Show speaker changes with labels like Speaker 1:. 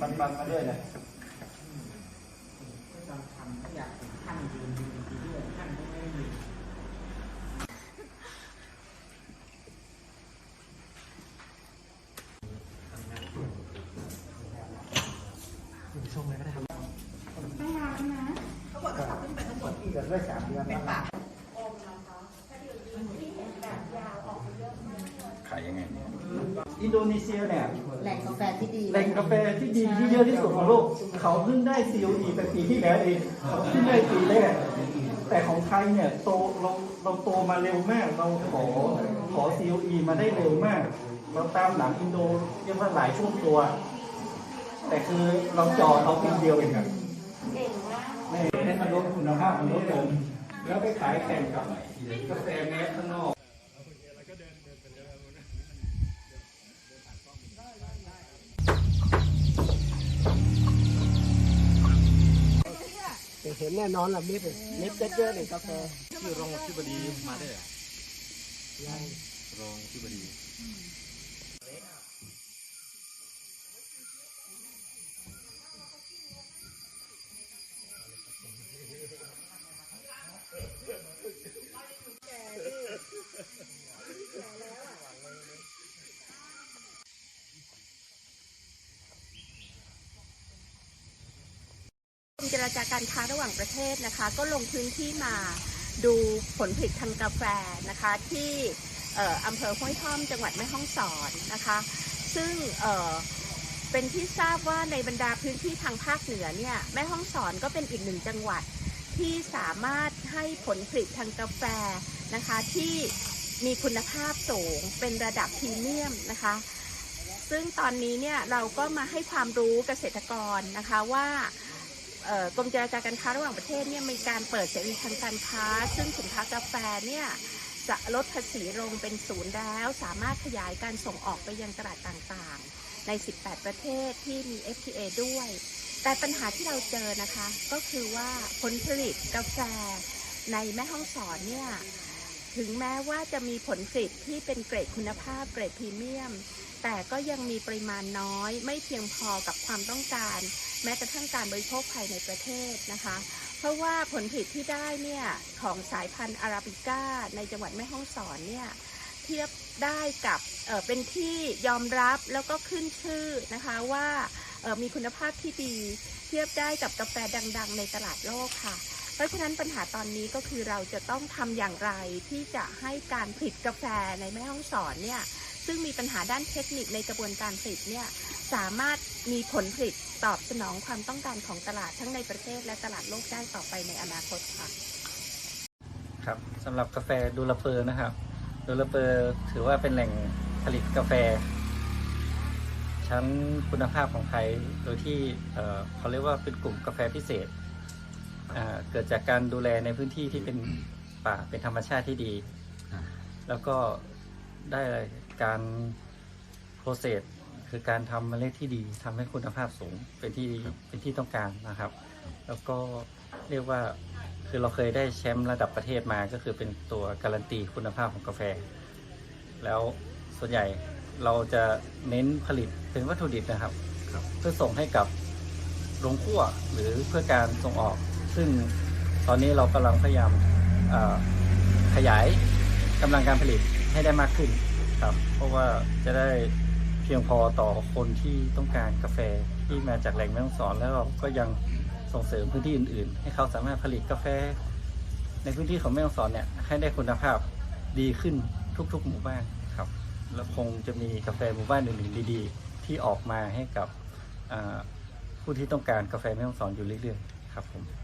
Speaker 1: ด้วยนะ
Speaker 2: ไม่ต้องทำไม่อยากท่านยืนยืนทีเดียวท่านก็ไม่ยืน
Speaker 1: ช่วงไหนก็ได้ครับ
Speaker 3: ไม่นานนะ
Speaker 2: เขาบอกจะขึ้นไปข้างบนอีกด้วยสามเดือนเป็นปาก
Speaker 4: ขายยังไงเนี่ย
Speaker 1: อินโดนีเซียเนี่ย
Speaker 3: แหล่งกาแฟที่ดี
Speaker 1: แหล่งกาแฟที่ดีที่เยอะที่สุดของโลก เขาเพิ่งได้ COE ไปปีที่แล้วเองเขาเพิ่งได้ปีแรก แต่ของไทยเนี่ยโตเราเราโตมาเร็วมาก เราขอขอ COE มาได้เร็วมาก เราตามหลังอินโดเรียกว่าหลายช่วงตัว แต่คือเราจอเขาปีเดียวเองครับ
Speaker 3: เก่งมาก
Speaker 1: ไม่ให้มันลดคุณภาพมันลดลงแล้วไปขายแข่งกับกาแฟแมสข้างนอก
Speaker 2: นแน่นอนละมิดมิดเยอะๆเลยกาแฟ
Speaker 4: ชื่อรองที่บดีมาได้เหรอรองที่บดี
Speaker 5: รมเจรจาการค้าระหว่างประเทศนะคะ ก็ลงพื้นที่มาดูผลผลิตทางกาแฟนะคะที่อออำเภอห้วยท่อมจังหวัดแม่ฮ่องสอนนะคะ ซึ่งเเป็นที่ทราบว่าในบรรดาพื้นที่ทางภาคเหนือเนี่ยแม่ฮ่องสอนก็เป็นอีกหนึ่งจังหวัดที่สามารถให้ผลผลิตทางกาแฟนะคะที่มีคุณภาพสูงเป็นระดับพรีเมียมนะคะ ซึ่งตอนนี้เนี่ยเราก็มาให้ความรู้เกษตรกรนะคะว่า กรมเจรจาการค้าระหว่างประเทศเนี่ยมีการเปิดเสรีทางการค้า ซึ่งสินค้ากาแฟเนี่ยจะลดภาษีลงเป็นศูนย์แล้ว สามารถขยายการส่งออกไปยังตลาดต่างๆ ใน 18 ประเทศที่มี FTA ด้วย แต่ปัญหาที่เราเจอนะคะ ก็คือว่าผลผลิตกาแฟในแม่ห้องสอนเนี่ยถึงแม้ว่าจะมีผลผลิตที่เป็นเกรดคุณภาพเกรดพรีเมียม แต่ก็ยังมีปริมาณน้อย ไม่เพียงพอกับความต้องการ แม้กระทั่งการบริโภคภายในประเทศนะคะ เพราะว่าผลผลิตที่ได้เนี่ยของสายพันธุ์อาราบิก้าในจังหวัดแม่ฮ่องสอนเนี่ยเทียบได้กับเเป็นที่ยอมรับแล้วก็ขึ้นชื่อนะคะว่ามีคุณภาพที่ดีเทียบได้กับกาแฟดัง ๆ ในตลาดโลกค่ะเพราะฉะนั้นปัญหาตอนนี้ก็คือเราจะต้องทำอย่างไรที่จะให้การผลิตกาแฟในแม่ฮ่องสอนเนี่ย ซึ่งมีปัญหาด้านเทคนิคในกระบวนการผลิตเนี่ยสามารถมีผลผลิตตอบสนองความต้องการของตลาดทั้งในประเทศและตลาดโลกได้ต่อไปในอนาคตค่ะ
Speaker 6: ครับสำหรับกาแฟดูลาเปอร์นะครับดูลาเปอร์ถือว่าเป็นแหล่งผลิตกาแฟ ชั้นคุณภาพของไทยโดยที่เอ่อเขาเรียกว่าเป็นกลุ่มกาแฟพิเศษอ่าเกิดจากการดูแลในพื้นที่ที่เป็นป่าเป็นธรรมชาติที่ดี แล้วก็ ได้การโปรเซสคือการทำเมล็ดที่ดีทำให้คุณภาพสูงเป็นที่เป็นที่ต้องการนะครับ แล้วก็เรียกว่าคือเราเคยได้แชมป์ระดับประเทศมาก็คือเป็นตัวการันตีคุณภาพของกาแฟ แล้วส่วนใหญ่เราจะเน้นผลิตเป็นวัตถุดิบนะครับเพื่อส่งให้กับโรงคั่วหรือเพื่อการส่งออก ซึ่งตอนนี้เรากำลังพยายามเอ่อขยายกำลังการผลิต ให้ได้มากขึ้นครับ เพราะว่าจะได้เพียงพอต่อคนที่ต้องการกาแฟที่มาจากแหล่งแม่ฮ่องสอน แล้วเราก็ยังส่งเสริมพื้นที่อื่น ๆ ให้เขาสามารถผลิตกาแฟ ในพื้นที่ของแม่ฮ่องสอนเนี่ยให้ได้คุณภาพดีขึ้นทุก ๆ หมู่บ้านครับ แล้วคงจะมีกาแฟหมู่บ้านอื่นๆดีๆ ที่ออกมาให้กับอ่าผู้ที่ต้องการกาแฟแม่ฮ่องสอนอยู่เรื่อยๆ ครับผม